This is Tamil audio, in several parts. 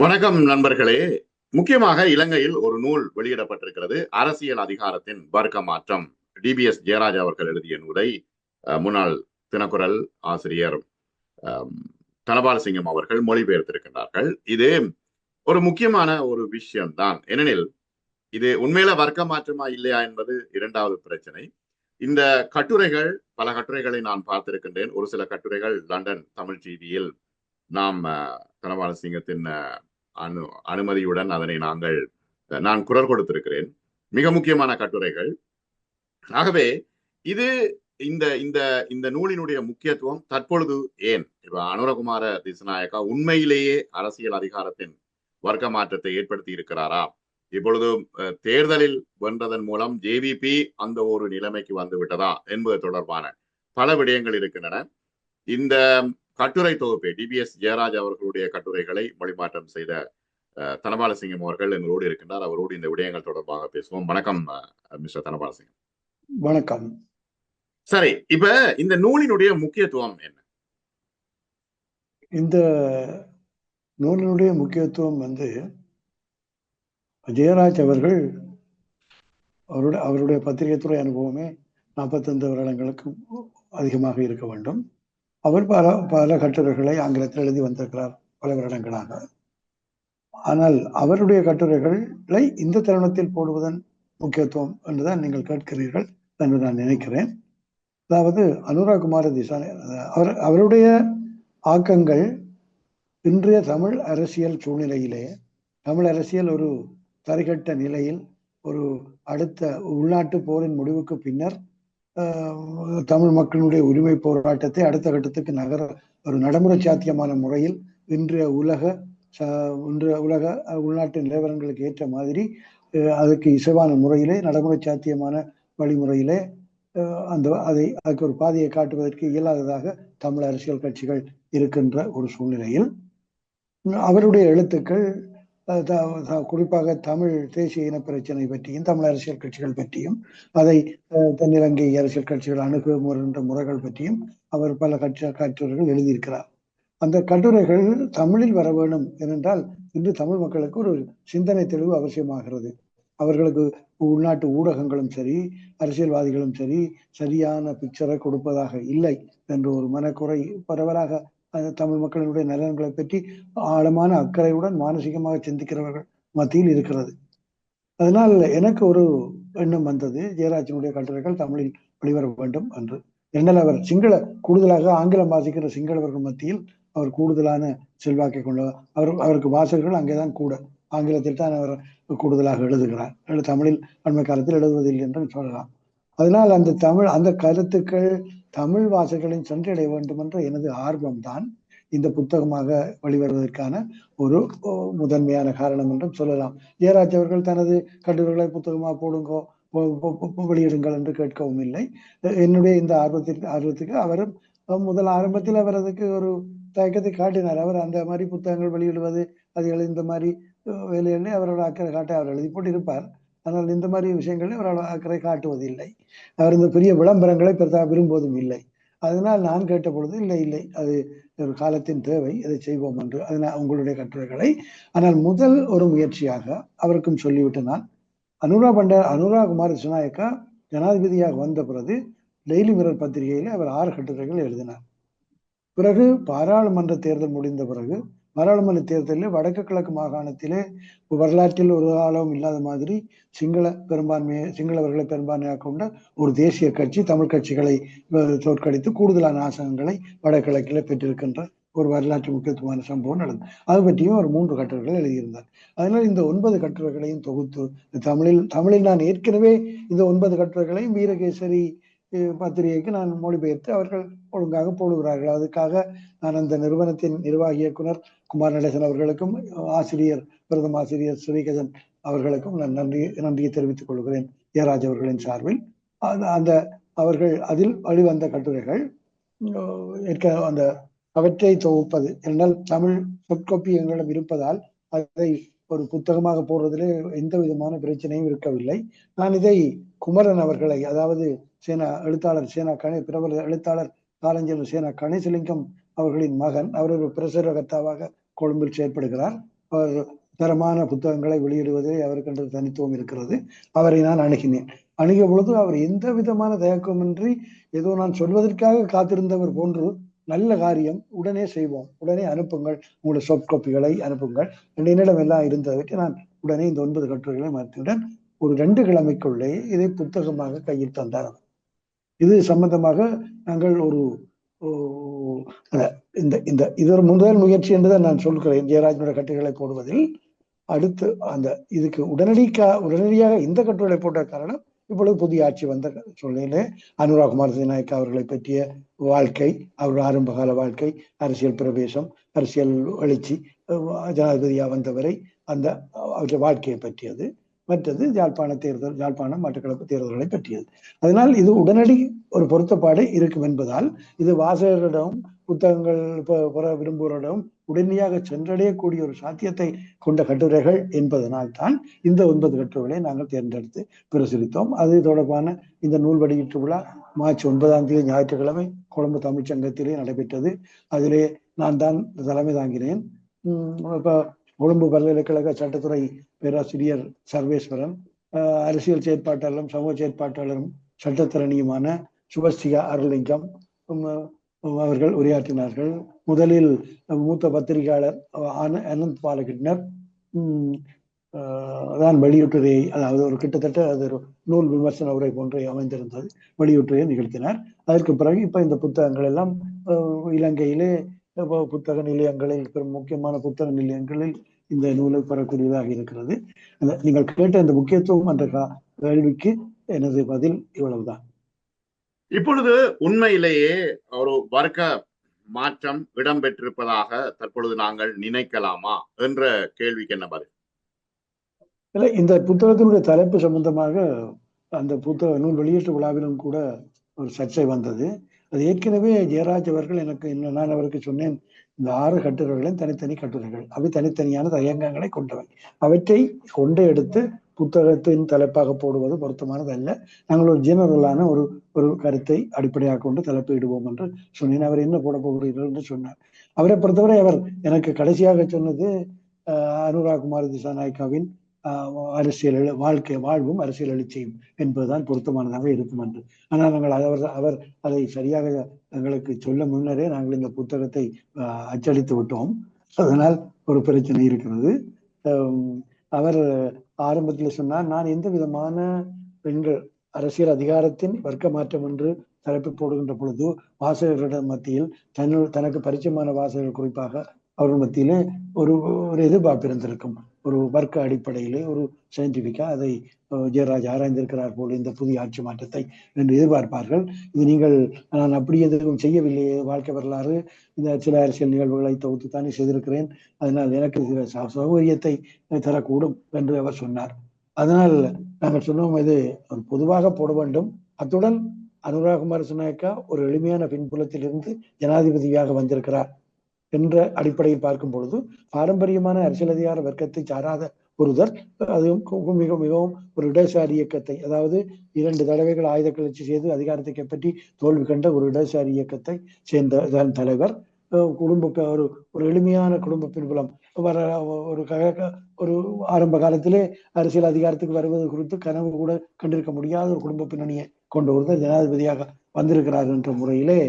வணக்கம் நண்பர்களே. முக்கியமாக இலங்கையில் ஒரு நூல் வெளியிடப்பட்டிருக்கிறது. அரசியல் அதிகாரத்தின் வர்க்க மாற்றம் டிபிஎஸ் ஜெயராஜ் அவர்கள் எழுதிய நூலை அஹ், முன்னாள் தினக்குரல் ஆசிரியர் தனபால் தனபாலசிங்கம் அவர்கள் மொழிபெயர்த்திருக்கின்றார்கள். இது ஒரு முக்கியமான ஒரு விஷயம்தான். ஏனெனில் இது உண்மையில வர்க்க மாற்றமா இல்லையா என்பது இரண்டாவது பிரச்சனை. இந்த கட்டுரைகள் பல கட்டுரைகளை நான் பார்த்திருக்கின்றேன். ஒரு சில கட்டுரைகள் லண்டன் தமிழ் செய்தியில் நாம் தனபால சிங்கத்தின் அனு அனுமதியுடன் அதனை நாங்கள் நான் குரல் கொடுத்திருக்கிறேன். மிக முக்கியமான கட்டுரைகள். ஆகவே இது இந்த இந்த இந்த நூலினுடைய முக்கியத்துவம் தற்பொழுது ஏன்? இப்ப அனுரகுமார திசுநாயக்கா உண்மையிலேயே அரசியல் அதிகாரத்தின் வர்க்க மாற்றத்தை ஏற்படுத்தி இருக்கிறாரா இப்பொழுது அஹ், தேர்தலில் வென்றதன் மூலம் ஜேவிபி அந்த ஒரு நிலைமைக்கு வந்து விட்டதா என்பது தொடர்பான பல விடயங்கள் இருக்கின்றன. இந்த கட்டுரை தொகுப்பை டிபிஎஸ் ஜெயராஜ் அவர்களுடைய கட்டுரைகளை மொழிமாற்றம் செய்த தனபாலசிங்கம் அவர்கள் எங்களோடு இருக்கின்றார். அவரோடு இந்த விடயங்கள் தொடர்பாக பேசுவோம். வணக்கம் மிஸ்டர் தனபாலசிங்கம். வணக்கம். சரி இப்ப இந்த நூலினுடைய முக்கியத்துவம் என்ன? இந்த நூலினுடைய முக்கியத்துவம் வந்து ஜெயராஜ் அவர்கள் அவருடைய அவருடைய பத்திரிகை துறை அனுபவமே நாற்பத்தைந்து வருடங்களுக்கு அதிகமாக இருக்க வேண்டும். அவர் பல பல கட்டுரைகளை ஆங்கிலத்தில் எழுதி வந்திருக்கிறார் பல வருடங்களாக. ஆனால் அவருடைய கட்டுரைகளை இந்த தருணத்தில் போடுவதன் முக்கியத்துவம் என்றுதான் நீங்கள் கேட்கிறீர்கள் என்று நான் நினைக்கிறேன். அதாவது அனுராக் குமார திசானி அவர் அவருடைய ஆக்கங்கள் இன்றைய தமிழ் அரசியல் சூழ்நிலையிலே தமிழ் அரசியல் ஒரு தரிகட்ட நிலையில் ஒரு அடுத்த உள்நாட்டு போரின் முடிவுக்கு பின்னர் தமிழ் மக்களுடைய உரிமை போராட்டத்தை அடுத்த கட்டத்துக்கு நகர ஒரு நடைமுறை சாத்தியமான முறையில் இன்றைய உலக இன்றைய உலக உள்நாட்டு நிலவரங்களுக்கு ஏற்ற மாதிரி அதுக்கு இசைவான முறையிலே நடைமுறை சாத்தியமான வழிமுறையிலே அந்த அதை அதுக்கு ஒரு பாதையை காட்டுவதற்கு இயலாததாக தமிழ் அரசியல் கட்சிகள் இருக்கின்ற ஒரு சூழ்நிலையில் அவருடைய எழுத்துக்கள் குறிப்பாக தமிழ் தேசிய இன பிரச்சனை பற்றியும் தமிழ் அரசியல் கட்சிகள் பற்றியும் அதை தென்னிலங்கை அரசியல் கட்சிகள் அணுகுமுறை முறைகள் பற்றியும் அவர் பல கட்சி கட்டுரைகள் எழுதியிருக்கிறார். அந்த கட்டுரைகள் தமிழில் வர வேண்டும் ஏனென்றால் இன்று தமிழ் மக்களுக்கு ஒரு சிந்தனை தெளிவு அவசியமாகிறது. அவர்களுக்கு உள்நாட்டு ஊடகங்களும் சரி அரசியல்வாதிகளும் சரி சரியான பிக்சரை கொடுப்பதாக இல்லை என்ற ஒரு மனக்குறை பரவலாக தமிழ் மக்களினுடைய நலன்களை பற்றி ஆழமான அக்கறையுடன் மானசீகமாக சிந்திக்கிறவர்கள் மத்தியில் இருக்கிறது. அதனால் எனக்கு ஒரு எண்ணம் வந்தது. ஜெயராஜனுடைய கட்டுரைகள் தமிழில் வெளிவர வேண்டும் என்று. என்னால் அவர் சிங்கள கூடுதலாக ஆங்கிலம் வாசிக்கிற சிங்களவர்கள் மத்தியில் அவர் கூடுதலான செல்வாக்கை கொண்டவர் அவர் அவருக்கு வாசகர்கள் அங்கேதான் கூட. ஆங்கிலத்தில் தான் அவர் கூடுதலாக எழுதுகிறார். தமிழில் அண்மை காலத்தில் எழுதுவதில்லை என்று சொல்லலாம். அதனால் அந்த தமிழ் அந்த கருத்துக்கள் தமிழ் வாசகர்களின் சென்றடைய வேண்டும் என்ற எனது ஆர்வம்தான் இந்த புத்தகமாக வெளிவருவதற்கான ஒரு முதன்மையான காரணம் என்றும் சொல்லலாம். ஜெயராஜ் அவர்கள் தனது கட்டுரைகளை புத்தகமாக போடுங்கோ வெளியிடுங்கள் என்று கேட்கவும் இல்லை. என்னுடைய இந்த ஆர்வத்திற்கு ஆர்வத்துக்கு அவரும் முதல் ஆரம்பத்தில் அவர் அதுக்கு ஒரு தயக்கத்தை காட்டினார். அவர் அந்த மாதிரி புத்தகங்கள் வெளியிடுவது அது இந்த மாதிரி அஹ், வேலைகளை அவரோட அக்கறை காட்ட அவர் எழுதி போட்டிருப்பார். ஆனால் இந்த மாதிரி விஷயங்களை அவரோட அக்கறை காட்டுவது இல்லை அவர் இந்த பெரிய விளம்பரங்களை பெருதாக விரும்புவதும் இல்லை. அதனால் நான் கேட்ட பொழுது இல்லை இல்லை அது ஒரு காலத்தின் தேவை இதை செய்வோம் என்று. அதனால் உங்களுடைய கட்டுரைகளை. ஆனால் முதல் ஒரு முயற்சியாக அவருக்கும் சொல்லிவிட்டு நான் அனுரா பண்டார் அனுரா குமார் சுனாயக்கா ஜனாதிபதியாக வந்த பிறகு டெய்லி மிரர் பத்திரிகையில் அவர் ஆறு கட்டுரைகள் எழுதினார். பிறகு பாராளுமன்ற தேர்தல் முடிந்த பிறகு பாராளுமன்ற தேர்தலில் வடக்கு கிழக்கு மாகாணத்திலே வரலாற்றில் ஒரு காலம் இல்லாத மாதிரி சிங்கள பெரும்பான்மையை சிங்களவர்களை பெரும்பான்மையாக கொண்ட ஒரு தேசிய கட்சி தமிழ் கட்சிகளை தோற்கடித்து கூடுதலான ஆசனங்களை வடகிழக்கில் பெற்றிருக்கின்ற ஒரு வரலாற்று முக்கியத்துவமான சம்பவம் நடந்தது. அது பற்றியும் ஒரு மூன்று கட்டுரைகள் எழுதியிருந்தார். அதனால் இந்த ஒன்பது கட்டுரைகளையும் தொகுத்து தமிழில் தமிழில் நான் ஏற்கனவே இந்த ஒன்பது கட்டுரைகளையும் வீரகேசரி பத்திரிகைக்கு நான் மொழிபெயர்த்து அவர்கள் ஒழுங்காக போடுகிறார்கள். அதுக்காக நான் அந்த நிறுவனத்தின் நிர்வாக இயக்குனர் குமார் நடேசன் அவர்களுக்கும் ஆசிரியர் பிரதம ஆசிரியர் ஸ்ரீகதன் அவர்களுக்கும் நான் நன்றி நன்றியை தெரிவித்துக் கொள்கிறேன். ஏராஜ் அவர்களின் சார்பில். அந்த அந்த அவர்கள் அதில் வழிவந்த கட்டுரைகள் அந்த அவற்றை தொகுப்பது. என்றால் தமிழ் சொற்கொப்பி எங்களிடம் இருப்பதால் அதை ஒரு புத்தகமாக போடுறதிலே எந்த விதமான பிரச்சனையும் இருக்கவில்லை. நான் இதை குமரன் அவர்களை அதாவது சேனா எழுத்தாளர் சேனா கணே பிரபல எழுத்தாளர் காலஞ்சல் சேனா கணேசலிங்கம் அவர்களின் மகன். அவர் ஒரு பிரசுரகர்த்தாவாக கொழும்பில் செயற்படுகிறார். அவர் தரமான புத்தகங்களை வெளியிடுவதில் அவருக்கென்று தனித்துவம் இருக்கிறது. அவரை நான் அணுகினேன். அணுகிய பொழுது அவர் எந்த விதமான தயக்கமின்றி ஏதோ நான் சொல்வதற்காக காத்திருந்தவர் போன்று நல்ல காரியம் உடனே செய்வோம். உடனே அனுப்புங்கள். உங்களுடைய சாஃப்ட் காப்பிகளை அனுப்புங்கள். என்னிடம் எல்லாம் இருந்ததை நான் உடனே இந்த ஒன்பது கட்டுரைகளை மாற்றியுடன் ஒரு ரெண்டு கிழமைக்குள்ளே இதை புத்தகமாக கையில் தந்தார் அவர். இது சம்பந்தமாக நாங்கள் ஒரு இந்த இந்த இது முதல் முயற்சி என்றுதான் நான் சொல்கிறேன். ஜெயராஜனுடைய கட்டுரைகளை போடுவதில். அடுத்து அந்த இதுக்கு உடனடி உடனடியாக இந்த கட்டுரை போட்ட காரணம் இப்பொழுது புதிய ஆட்சி வந்த சூழ்நிலையிலே அனுராக் குமார் நாயக் அவர்களை பற்றிய வாழ்க்கை அவருடைய ஆரம்பகால வாழ்க்கை அரசியல் பிரவேசம் அரசியல் எழுச்சி ஜனாதிபதியாக வந்தவரை அந்த அவருடைய வாழ்க்கையை பற்றியது. மற்றது யாழ்ப்பாண தேர்தல் யாழ்ப்பாணம் மட்டக்களப்பு தேர்தல்களை பற்றியது. அதனால் இது உடனடி ஒரு பொருத்தப்பாடு இருக்கும் என்பதால் இது வாசகர்களிடம் புத்தகங்கள் புற பெற விரும்புவோரிடம் உடனடியாக சென்றடையக்கூடிய ஒரு சாத்தியத்தை கொண்ட கட்டுரைகள் என்பதனால் தான் இந்த ஒன்பது கட்டுரைகளை நாங்கள் தேர்ந்தெடுத்து பிரசுரித்தோம். அது தொடர்பான இந்த நூல் வெளியீட்டு விழா மார்ச் ஒன்பதாம் தேதி ஞாயிற்றுக்கிழமை கொழும்பு தமிழ்ச்சங்கத்திலே நடைபெற்றது. அதிலே நான் தான் தலைமை தாங்கினேன். உம் கொழும்பு பல்கலைக்கழக சட்டத்துறை பேராசிரியர் சர்வேஸ்வரன் அரசியல் செயற்பாட்டாளரும் சமூக செயற்பாட்டாளரும் சட்டத்திறனியுமான சுபஸ்திகா அருளிங்கம் உம், அவர்கள் உரையாற்றினார்கள். முதலில் மூத்த பத்திரிகையாளர் ஆன- அனந்த் பாலகிருஷ்ணர் உம், ஆஹ் தான் வெளியீட்டுரை அதாவது ஒரு கிட்டத்தட்ட அது ஒரு நூல் விமர்சன உரை போன்றே அமைந்திருந்தது வெளியீட்டுரையை நிகழ்த்தினார். அதற்கு பிறகு இப்ப இந்த புத்தகங்கள் எல்லாம் இலங்கையிலே புத்தக நிலையங்களில் பெரும் முக்கியமான புத்தக நிலையங்களில் இந்த நூலை பெறக்கூடியதாக இருக்கிறது. அந்த நீங்கள் கேட்ட இந்த முக்கியத்துவம் கா- கேள்விக்கு எனது பதில் இவ்வளவுதான். இப்பொழுது உண்மையிலேயே ஒரு வர்க்க மாற்றம் இடம்பெற்றிருப்பதாக தற்பொழுது நாங்கள் நினைக்கலாமா என்ற கேள்விக்கு என்ன பதில்? இல்லை இந்த புத்தகத்தினுடைய தலைப்பு சம்பந்தமாக அந்த புத்தக நூல் வெளியீட்டு விழாவிலும் கூட ஒரு சர்ச்சை வந்தது. அது ஏற்கனவே ஜெயராஜ் அவர்கள் எனக்கு நான் அவருக்கு சொன்னேன் இந்த ஆறு கட்டுரைகளும் தனித்தனி கட்டுரைகள். அவை தனித்தனியான தயங்கங்களை கொண்டவை. அவற்றை கொண்டு எடுத்து புத்தகத்தின் தலைப்பாக போடுவது பொருத்தமானது அல்ல நாங்கள் ஒரு ஜெனரலான ஒரு ஒரு கருத்தை அடிப்படையாக கொண்டு தலைப்பிடுவோம் என்று சொன்னேன். அவர் என்ன போட போகிறீர்கள் என்று சொன்னார். அவரை பொறுத்தவரை அவர் எனக்கு கடைசியாக சொன்னது அஹ், அனுராக் குமார் திசாநாயக்காவின் அரசியல் வாழ்க்கை வாழ்வும் அரசியல் எழுச்சியும் என்பதுதான் பொருத்தமானதாக இருக்கும் என்று. ஆனால் நாங்கள் அவர் அவர் அதை சரியாக எங்களுக்கு சொல்ல முன்னரே நாங்கள் இந்த புத்தகத்தை அச்சடித்து விட்டோம். அதனால் ஒரு பிரச்சனை இருக்கிறது. அவர் ஆரம்பத்தில் சொன்னார் நான் எந்த விதமான பெண்கள் அரசியல் அதிகாரத்தின் வர்க்க மாற்றம் என்று தலைப்பு போடுகின்ற பொழுது வாசகர்களிடம் மத்தியில் தன்னு தனக்கு பரிச்சயமான வாசகர்கள் குறிப்பாக அவர்கள் மத்தியிலே ஒரு ஒரு எதிர்பார்ப்பு இருந்திருக்கும். ஒரு வர்க்க அடிப்படையிலே ஒரு சயின்டிபிக்கா அதை ஜெயராஜ் ஆராய்ந்திருக்கிறார் போல் இந்த புதிய ஆட்சி மாற்றத்தை என்று எதிர்பார்ப்பார்கள். இது நீங்கள் நான் அப்படி எதுவும் செய்யவில்லையே வாழ்க்கை வரலாறு. இந்த சில அரசியல் நிகழ்வுகளை தொகுத்து தானே செய்திருக்கிறேன். அதனால் எனக்கு சில ச- சௌகரியத்தை தரக்கூடும் என்று அவர் சொன்னார். அதனால் நாங்கள் சொன்னோம் இது ஒரு பொதுவாக போட வேண்டும். அத்துடன் அனுராகுமார் சுனாயக்கா ஒரு எளிமையான பின்புலத்திலிருந்து ஜனாதிபதியாக வந்திருக்கிறார். என்ற அடிப்படையில் பார்க்கும் பொழுது பாரம்பரியமான அரசியல் அதிகார வர்க்கத்தை சாராத ஒருவர் அது மிக மிகவும் ஒரு இடதுசாரி இயக்கத்தை அதாவது இரண்டு தடவைகள் ஆயுத கிளர்ச்சி செய்து அதிகாரத்தை கைப்பற்றி தோல்வி கண்ட ஒரு இடதுசாரி இயக்கத்தை சேர்ந்த தான் தலைவர் குடும்ப ஒரு ஒரு எளிமையான குடும்ப பின்புலம் வர ஒரு ஒரு ஆரம்ப காலத்திலே அரசியல் அதிகாரத்துக்கு வருவது குறித்து கனவு கூட கண்டிருக்க முடியாத ஒரு குடும்ப பின்னணியை கொண்டு ஒருத்தர் ஜனாதிபதியாக வந்திருக்கிறார் என்ற முறையிலே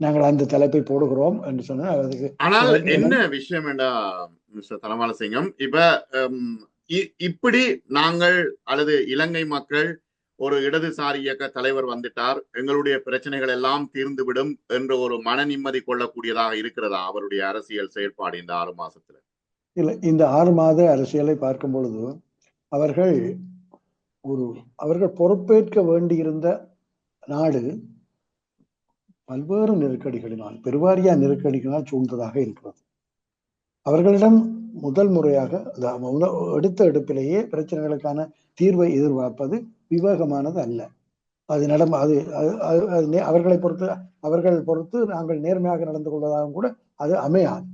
நாங்கள் அந்த தலைப்பை போடுகிறோம் என்று சொன்னால் அதுக்கு ஆனால் என்ன? விஷயம் என்றா மிஸ்டர் தனபாலசிங்கம் இப்ப ஹம், இ- இப்படி நாங்கள் அல்லது இலங்கை மக்கள் ஒரு இடதுசாரி இயக்க தலைவர் வந்துட்டார் எங்களுடைய பிரச்சனைகள் எல்லாம் தீர்ந்துவிடும் என்ற ஒரு மன நிம்மதி கொள்ளக்கூடியதாக இருக்கிறதா அவருடைய அரசியல் செயல்பாடு இந்த ஆறு மாசத்துல? இல்லை இந்த ஆறு மாத அரசியலை பார்க்கும் பொழுது அவர்கள் ஒரு அவர்கள் பொறுப்பேற்க வேண்டியிருந்த நாடு பல்வேறு நெருக்கடிகளினால் பெருவாரியா நெருக்கடிகளால் சூழ்ந்ததாக இருக்கிறது. அவர்களிடம் முதல் முறையாக எடுத்த எடுப்பிலேயே பிரச்சனைகளுக்கான தீர்வை எதிர்பார்ப்பது விவேகமானது அல்ல. அது நட அது அது- அது- அவர்களை பொறுத்து அவர்கள் பொறுத்து நாங்கள் நேர்மையாக நடந்து கொள்வதாகவும் கூட அது அமையாது.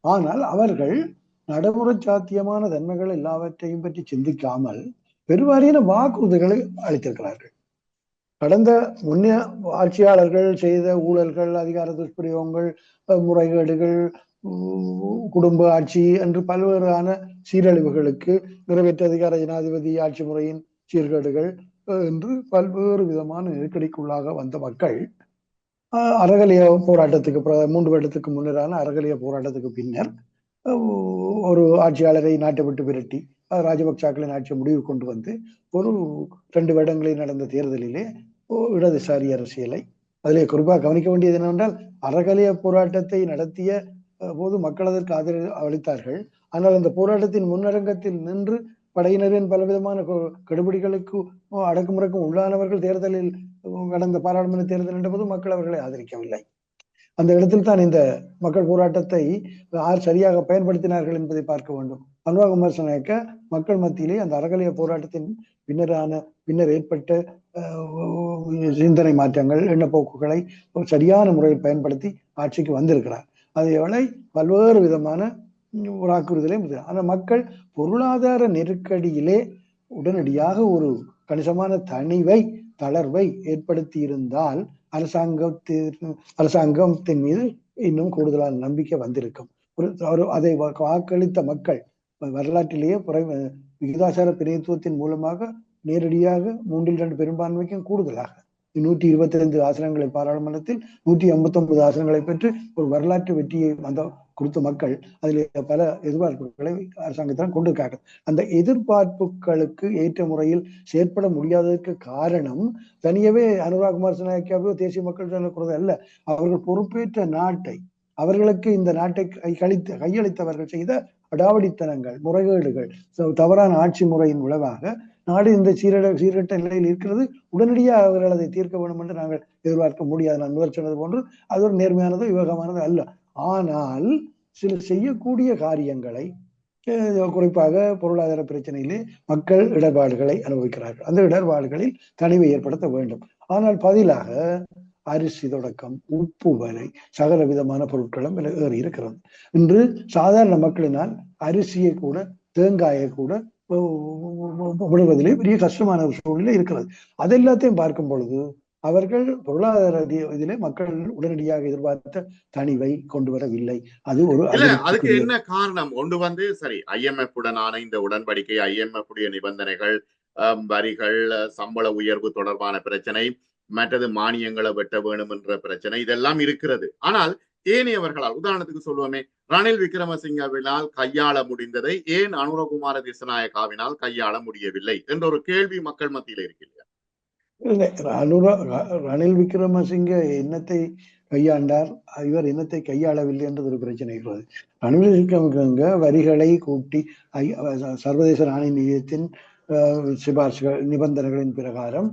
ஆனால் அவர்கள் நடைமுறை சாத்தியமான தன்மைகள் எல்லாவற்றையும் பற்றி சிந்திக்காமல் பெருவாரியான வாக்குறுதிகளை அளித்திருக்கிறார்கள். கடந்த முன்னே ஆட்சியாளர்கள் செய்த ஊழல்கள் அதிகார துஷ்பிரயோகங்கள் முறைகேடுகள் குடும்ப ஆட்சி என்று பல்வேறான சீரழிவுகளுக்கு நிறைவேற்ற அதிகார ஜனாதிபதி ஆட்சி முறையின் சீர்கேடுகள் அஹ், என்று பல்வேறு விதமான நெருக்கடிக்குள்ளாக வந்த மக்கள் அஹ், அறகலிய போராட்டத்துக்கு மூன்று வருடத்துக்கு முன்னரான அறகலிய போராட்டத்துக்கு பின்னர் ஒரு ஆட்சியாளரை நாட்டை விட்டு விரட்டி ராஜபக்சாக்களின் ஆட்சி முடிவு கொண்டு வந்து ஒரு ரெண்டு வருடங்களில் நடந்த தேர்தலிலே இடதுசாரி அரசியலை அதிலே குறிப்பாக கவனிக்க வேண்டியது என்னவென்றால் அறகலைய போராட்டத்தை நடத்திய போது மக்கள் அதற்கு ஆதரவு அளித்தார்கள். ஆனால் அந்த போராட்டத்தின் முன்னரங்கத்தில் நின்று படையினரின் பலவிதமான கெடுபிடிகளுக்கு அடக்குமுறைக்கும் உள்ளானவர்கள் தேர்தலில் நடந்த கடந்த பாராளுமன்ற தேர்தல் என்றபோது மக்கள் அவர்களை ஆதரிக்கவில்லை. அந்த இடத்தில் தான் இந்த மக்கள் போராட்டத்தை யார் சரியாக பயன்படுத்தினார்கள் என்பதை பார்க்க வேண்டும். அனுராக் விமர்சனக்க மக்கள் மத்தியிலே அந்த அறகலைய போராட்டத்தின் பின்னரான பின்னர் ஏற்பட்ட சிந்தனை மாற்றங்கள் எண்ணப்போக்குகளை ஒரு சரியான முறையில் பயன்படுத்தி ஆட்சிக்கு வந்திருக்கிறார். அதேவேளை பல்வேறு விதமான உராக்குறுதலையும் அந்த மக்கள் பொருளாதார நெருக்கடியிலே உடனடியாக ஒரு கணிசமான தனிவை தளர்வை ஏற்படுத்தி இருந்தால் அரசாங்கத்தின் அரசாங்கத்தின் மீது இன்னும் கூடுதலான நம்பிக்கை வந்திருக்கும். ஒரு ஒரு அதை வா- வாக்களித்த மக்கள் வரலாற்றிலேயே குறை- விகிதாசார பிரதித்துவத்தின் மூலமாக நேரடியாக மூன்றில் இரண்டு பெரும்பான்மைக்கும் கூடுதலாக. நூற்றி இருபத்தி ஐந்து ஆசனங்களை பாராளுமன்றத்தில் நூற்றி ஐம்பத்தி ஒன்பது ஆசனங்களை பெற்று ஒரு வரலாற்று வெற்றியை வந்த கொடுத்த மக்கள் அதில் பல எதிர்பார்ப்புகளை அரசாங்கத்திடம் கொண்டிருக்காங்க அந்த எதிர்பார்ப்புகளுக்கு ஏற்ற முறையில் செயற்பட முடியாததற்கு காரணம் தனியவே அனுராக் குமார் நாயக்காவோ தேசிய மக்கள் சொல்லக்கூடாது அல்ல. அவர்கள் பொறுப்பேற்ற நாட்டை அவர்களுக்கு இந்த நாட்டை கை கழித்து கையளித்தவர்கள் செய்த அடாவடித்தனங்கள் முறைகேடுகள். தவறான ஆட்சி முறையின் விளைவாக நாடு இந்த சீரட சீரட்ட நிலையில் இருக்கிறது. உடனடியாக அவர்கள் அதை தீர்க்க வேண்டும் என்று நாங்கள் எதிர்பார்க்க முடியாது. நான் முதல் சொன்னது போன்று அது ஒரு நேர்மையானதோ யுவகமானதோ அல்ல. ஆனால் சில செய்யக்கூடிய காரியங்களை அஹ், குறிப்பாக பொருளாதார பிரச்சனையிலே மக்கள் இடர்பாடுகளை அனுபவிக்கிறார்கள். அந்த இடர்பாடுகளில் தனிவை ஏற்படுத்த வேண்டும். ஆனால் பதிலாக அரிசி தொடக்கம் உப்பு வரை சகல விதமான பொருட்களும் விலை ஏறி இருக்கிறது. இன்று சாதாரண மக்களினால் அரிசியை கூட தேங்காயை கூட விடுவதிலே பெரிய கஷ்டமான ஒரு சூழ்நிலை இருக்கிறது. அது எல்லாத்தையும் பார்க்கும் பொழுது அவர்கள் பொருளாதார இதிலே மக்கள் உடனடியாக எதிர்பார்த்த தனிவை கொண்டு வரவில்லை. அது ஒரு அதுக்கு என்ன காரணம்? ஒன்று வந்து சரி ஐஎம்எஃப் உடனான இந்த உடன்படிக்கை ஐஎம்எஃப் உடைய நிபந்தனைகள் வரிகள் சம்பள உயர்வு தொடர்பான பிரச்சனை மற்றது மானியங்களை வெட்ட வேணும் என்ற பிரச்சனை இதெல்லாம் இருக்கிறது. ஆனால் ஏனையவர்களால் உதாரணத்துக்கு சொல்லுவோமே ரணில் விக்ரமசிங்கவினால் கையாள முடிந்ததை ஏன் அனுரகுமார திசநாயகாவினால் கையாள முடியவில்லை என்ற ஒரு கேள்வி மக்கள் மத்தியில் இருக்கு இல்லை, ர- ரணில் விக்ரமசிங்க என்னத்தை கையாண்டார்? இவர் என்னத்தை கையாளவில்லை என்றது ஒரு பிரச்சனை இருக்கிறது. ரணில் விக்ரமசிங்க வரிகளை கூட்டி சர்வதேச நாணய நிதியத்தின் சிபார்சுகள் நிபந்தனைகளின் பிரகாரம்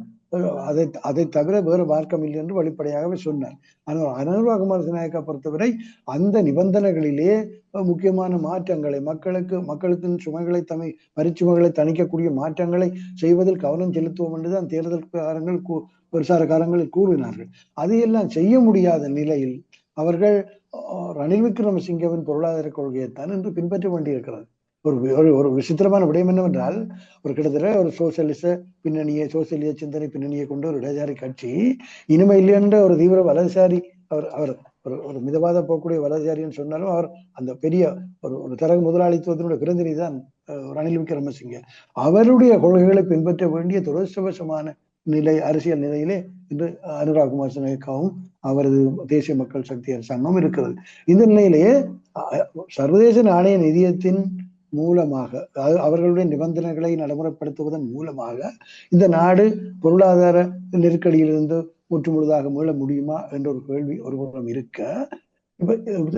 அதை அதை தவிர வேறு மார்க்கம் இல்லை என்று வெளிப்படையாகவே சொன்னார். ஆனால் அனுராகுமார் நாயக்கா பொறுத்தவரை அந்த நிபந்தனைகளிலே முக்கியமான மாற்றங்களை மக்களுக்கு மக்களுக்கு சுமைகளை தமை வரிச்சுமைகளை தணிக்கக்கூடிய மாற்றங்களை செய்வதில் கவனம் செலுத்துவோம் என்றுதான் தேர்தல் காரங்கள் கூ- பிரச்சார கூறினார்கள். அதையெல்லாம் செய்ய முடியாத நிலையில் அவர்கள் அஹ், ரணில் விக்ரமசிங்கவின் பொருளாதார கொள்கையைத்தான் இன்று பின்பற்ற வேண்டியிருக்கிறது. ஒரு ஒரு ஒரு விசித்திரமான விடயம் என்னவென்றால் ஒரு கிட்டத்தட்ட ஒரு சோசியலிச பின்னணியை சோசியலிச சிந்தனை பின்னணியை கொண்ட ஒரு இடதுசாரி கட்சி இனிமை இல்லை என்ற ஒரு தீவிர வலதுசாரி அவர் அவர் ஒரு ஒரு மிதவாத போகக்கூடிய வலதுசாரின்னு சொன்னாலும் அவர் அந்த பெரிய ஒரு ஒரு தரகு முதலாளித்துவத்தினுடைய பிரதிநிதி தான் ரணில் விக்ரமசிங்க. அவருடைய கொள்கைகளை பின்பற்ற வேண்டிய துரதிருஷ்டவசமான நிலை அரசியல் நிலையிலே இன்று அனுராக் குமார் சினேகாவும் அவரது தேசிய மக்கள் சக்தி அரசாங்கம் இருக்கிறது. இந்த நிலையிலேயே சர்வதேச நாணய நிதியத்தின் மூலமாக அதாவது அவர்களுடைய நிபந்தனைகளை நடைமுறைப்படுத்துவதன் மூலமாக இந்த நாடு பொருளாதார நெருக்கடியிலிருந்து முற்று முழுதாக மீள முடியுமா என்ற ஒரு கேள்வி ஒரு புறம் இருக்க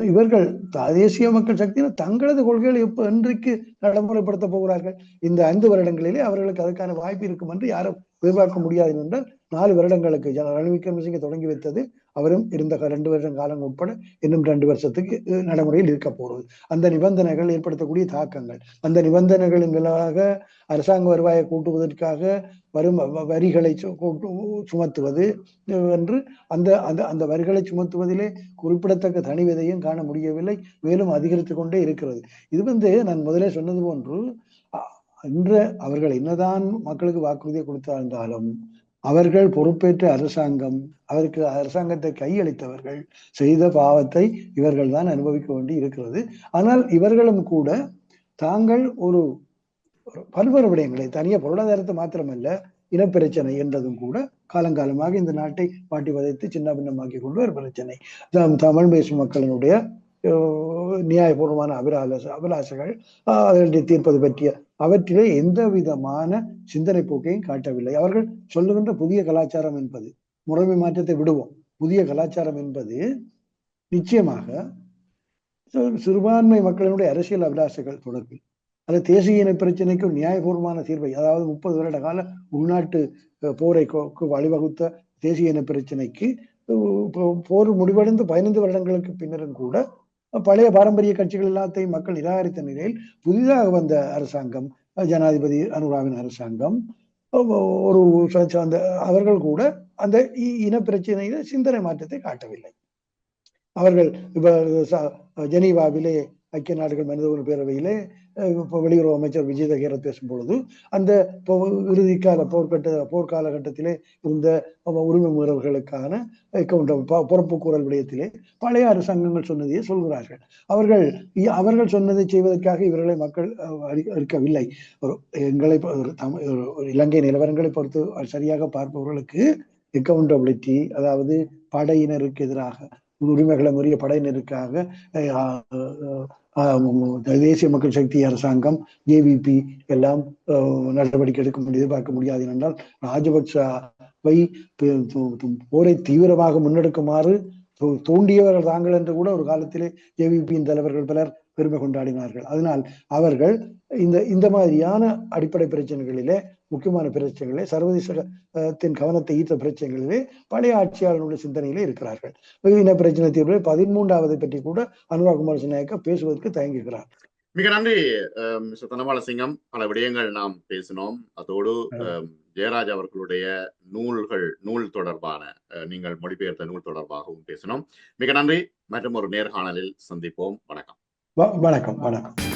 இவர்கள் தேசிய மக்கள் சக்தியினர் தங்களது கொள்கைகளை எப்போ இன்றைக்கு நடைமுறைப்படுத்த போகிறார்கள்? இந்த ஐந்து வருடங்களிலே அவர்களுக்கு அதற்கான வாய்ப்பு இருக்கும் என்று யாரும் எதிர்பார்க்க முடியாது என்றால் நாலு வருடங்களுக்கு ஜன- ரணில் விக்ரமசிங்க தொடங்கி வைத்தது அவரும் இருந்த ரெண்டு வருஷம் காலம் உட்பட இன்னும் ரெண்டு வருஷத்துக்கு நடைமுறையில் இருக்க போகிறது அந்த நிபந்தனைகள் ஏற்படுத்தக்கூடிய தாக்கங்கள். அந்த நிபந்தனைகளின் விளைவாக அரசாங்க வருவாயை கூட்டுவதற்காக வரும் வ- வரிகளை சு- கூட்டு- சுமத்துவது என்று அந்த அந்த அந்த வரிகளை சுமத்துவதிலே குறிப்பிடத்தக்க தனி விதையும் காண முடியவில்லை. மேலும் அதிகரித்து கொண்டே இருக்கிறது. இது வந்து நான் முதலே சொன்னது போன்று இன்று அவர்கள் என்னதான் மக்களுக்கு வாக்குறுதியை கொடுத்திருந்தாலும் அவர்கள் பொறுப்பேற்ற அரசாங்கம் அவருக்கு அரசாங்கத்தை கையளித்தவர்கள் செய்த பாவத்தை இவர்கள் தான் அனுபவிக்க வேண்டி இருக்கிறது. ஆனால் இவர்களும் கூட தாங்கள் ஒரு பல்வேறு விடயங்களை தனிய பொருளாதாரத்தை மாத்திரமல்ல இனப்பிரச்சனை என்றதும் கூட காலங்காலமாக இந்த நாட்டை பாட்டி வதைத்து சின்ன பின்னமாக்கி கொண்டு ஒரு பிரச்சனை. தமிழ் பேசும் மக்களினுடைய நியாயபூர்வமான அபிலாச அபிலாசைகள் ஆஹ், தீர்ப்பது பற்றிய அவற்றிலே எந்த விதமான சிந்தனை போக்கையும் காட்டவில்லை. அவர்கள் சொல்லுகின்ற புதிய கலாச்சாரம் என்பது முறைமை மாற்றத்தை விடுவோம். புதிய கலாச்சாரம் என்பது நிச்சயமாக சிறுபான்மை மக்களினுடைய அரசியல் அபிலாஷைகள் தொடர்பில் அது தேசிய இன பிரச்சனைக்கும் நியாயபூர்வமான தீர்வை அதாவது முப்பது வருட கால உள்நாட்டு போரை வழிவகுத்த தேசிய இன பிரச்சனைக்கு போ- போர் முடிவடைந்து பதினைந்து வருடங்களுக்கு பின்னரும் கூட பழைய பாரம்பரிய கட்சிகள் எல்லாத்தையும் மக்கள் நிராகரித்த நிலையில் புதிதாக வந்த அரசாங்கம் அஹ், ஜனாதிபதி அனுராவின் அரசாங்கம் ஒரு அந்த அவர்கள் கூட அந்த இ- இன பிரச்சனையில சிந்தனை மாற்றத்தை காட்டவில்லை. அவர்கள் இப்ப ஜெனீவாவிலே ஐக்கிய நாடுகள் மனித உரிமை பேரவையிலே வெளியுறவு அமைச்சர் விஜய் தகேரத் பேசும்பொழுது அந்த இறுதிக்கால போர்க்கட்ட போர்க்காலகட்டத்திலே இருந்த உரிமை மீறல்களுக்கான பொறுப்பு கூறல் விடயத்திலே பழைய அரசாங்கங்கள் சொன்னதையே சொல்கிறார்கள். அவர்கள் அவர்கள் சொன்னதை செய்வதற்காக இவர்களை மக்கள் இருக்கவில்லை ஒரு எங்களை தமிழ் ஒரு இலங்கை நிலவரங்களை பொறுத்து சரியாக பார்ப்பவர்களுக்கு அக்கௌண்டபிலிட்டி அதாவது படையினருக்கு எதிராக உரிமைகளை முறிய படையினருக்காக தேசிய மக்கள் சக்தி அரசாங்கம் ஜேவிபி எல்லாம் நடவடிக்கை எடுக்க முடியாது பார்க்க முடியாது. என்றால் ராஜபக்சவை போரை தீவிரமாக முன்னெடுக்குமாறு தூ- தூண்டியவர்கள் தாங்கள் என்று கூட ஒரு காலத்திலே ஜேவிபியின் தலைவர்கள் பலர் பெருமை கொண்டாடினார்கள். அதனால் அவர்கள் இந்த இந்த மாதிரியான அடிப்படை பிரச்சனைகளிலே முக்கியமான பிரச்சனைகளிலே சர்வதேசத்தின் கவனத்தை ஈர்த்த பிரச்சனைகளிலே பழைய ஆட்சியாளர்களுடைய சிந்தனையிலே இருக்கிறார்கள். இன பிரச்சனை தீர்வில் பதிமூன்றாவதை பற்றி கூட அனுராக் குமார் நாயக்கா பேசுவதற்கு தயங்குகிறார். மிக நன்றி மிஸ்டர் தனபாலசிங்கம். பல விடயங்கள் நாம் பேசினோம். அதோடு ஜெயராஜ் அவர்களுடைய நூல்கள் நூல் தொடர்பான நீங்கள் மொழிபெயர்த்த நூல் தொடர்பாகவும் பேசினோம். மிக நன்றி. மற்றும் ஒரு நேர்காணலில் சந்திப்போம். வணக்கம். வணக்கம் வணக்கம்.